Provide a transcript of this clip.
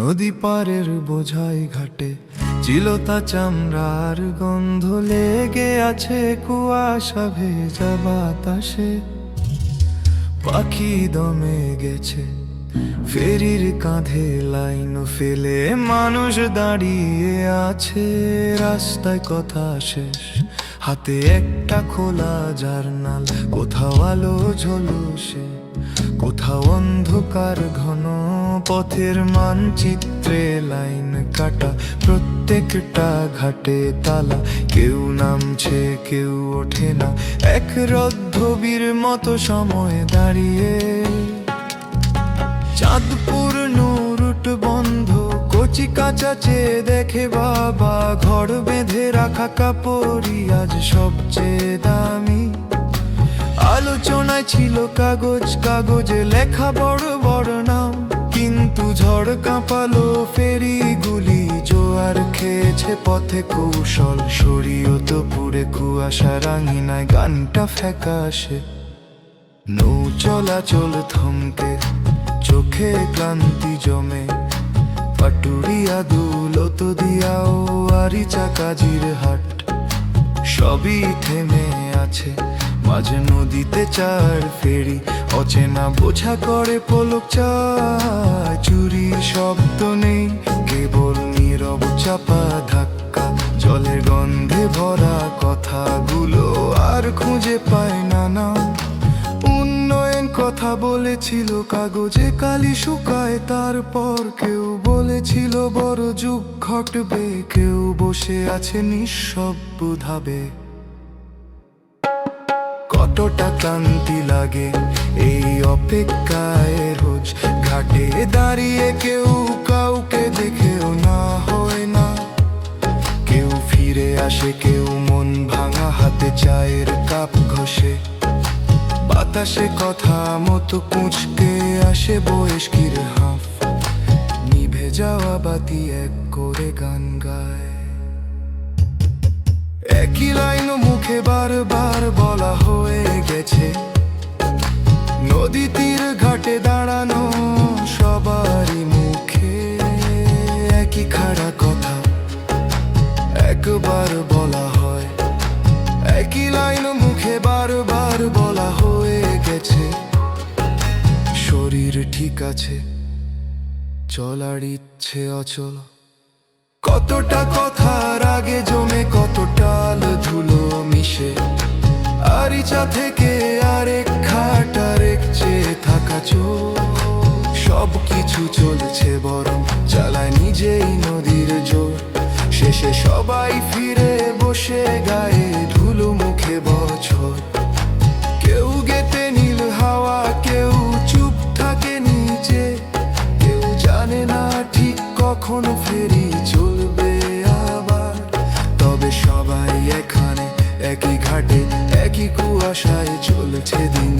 নদী পারের বোঝাই ঘাটে, চিলতা চামড়ার গন্ধ লেগে আছে কুয়াশা ভেজা বাতাসে। পাখি দমে গেছে, ফেরির কাঁধে লাইন ফেলে মানুষ দাঁড়িয়ে আছে। রাস্তায় কথা শেষ, হাতে একটা খোলা জার্নাল, কোথাও আলো ঝলসে, কোথাও অন্ধকার ঘন পথের মানচিত্রে লাইন কাটা, প্রত্যেকটা ঘাটে তালা। কেউ নামছে, কেউ ওঠে না। এক রদ্ধবীর মতো সময় দাঁড়িয়ে। চাঁদপুর নুরুট বন্ধ, কচি কাঁচা চেয়ে দেখে বাবা। ঘর বেঁধে রাখা কাপড়ি আজ সবচেয়ে দামি। আলোচনায় ছিল কাগজ, কাগজে লেখা বড় বড় নাম। কিন্তু ঝড় কাঁপালো ফেরিগুলি, জোয়ার খেয়েছে পথে কৌশল শরীয়ত পুরে কুয়াশা রাঙিনায় গানটা ফ্যাকাশে। নৌ চলাচল থমকে, চোখে ক্লান্তি জমে। পাটুরিয়া দুলত দিয়াও আরিচা কাজির হাট, সবই থেমে আছে। মাঝে নদীতে চার ফেরি, অচেনা বোঝা করে পলক চায়। চুরির শব্দ নেই, কেবল নীরব চাপা ধাক্কা। জলের গন্ধে ভরা কথাগুলো আর খুঁজে পায় না না উন্নয়ন কথা বলেছিল কাগজে, কালি শুকায়, তারপর কেউ বলেছিল বড় যুগ ঘটবে। কেউ বসে আছে নিঃশব্দ ধাবে কতটা ক্লান্তি লাগে। এই অপেক্ষায় রোজ ঘাটে দাঁড়িয়ে কেউ কাউকে দেখেও না হয় না। কেউ ফিরে আসে, কেউ মন ভাঙা হাতে চায়ের কাপ ঘষে। বাতাসে কথা মতো কুঁচকে আসে বয়স্কির হাফ। নিভে যাওয়া বাতি এক করে গান গায়। একই লাইন মুখে লাইন মুখে বারবার বলা হয়ে গেছে। শরীর ঠিক আছে, চলার ইচ্ছে অচল। কতটা কথার আগে জমে কত টাল ধুলো মিশে। আরিচা থেকে আরেক খাট আরেক চেয়ে থাকা চোখ সব কিছু চলছে বরং চালায় নিজেই নদীর জোর। শেষে সবাই ঠিক কখন ফেরি চলবে আবার? তবে সবাই এখানে একই ঘাটে একই কুয়াশায় চলছে দিন।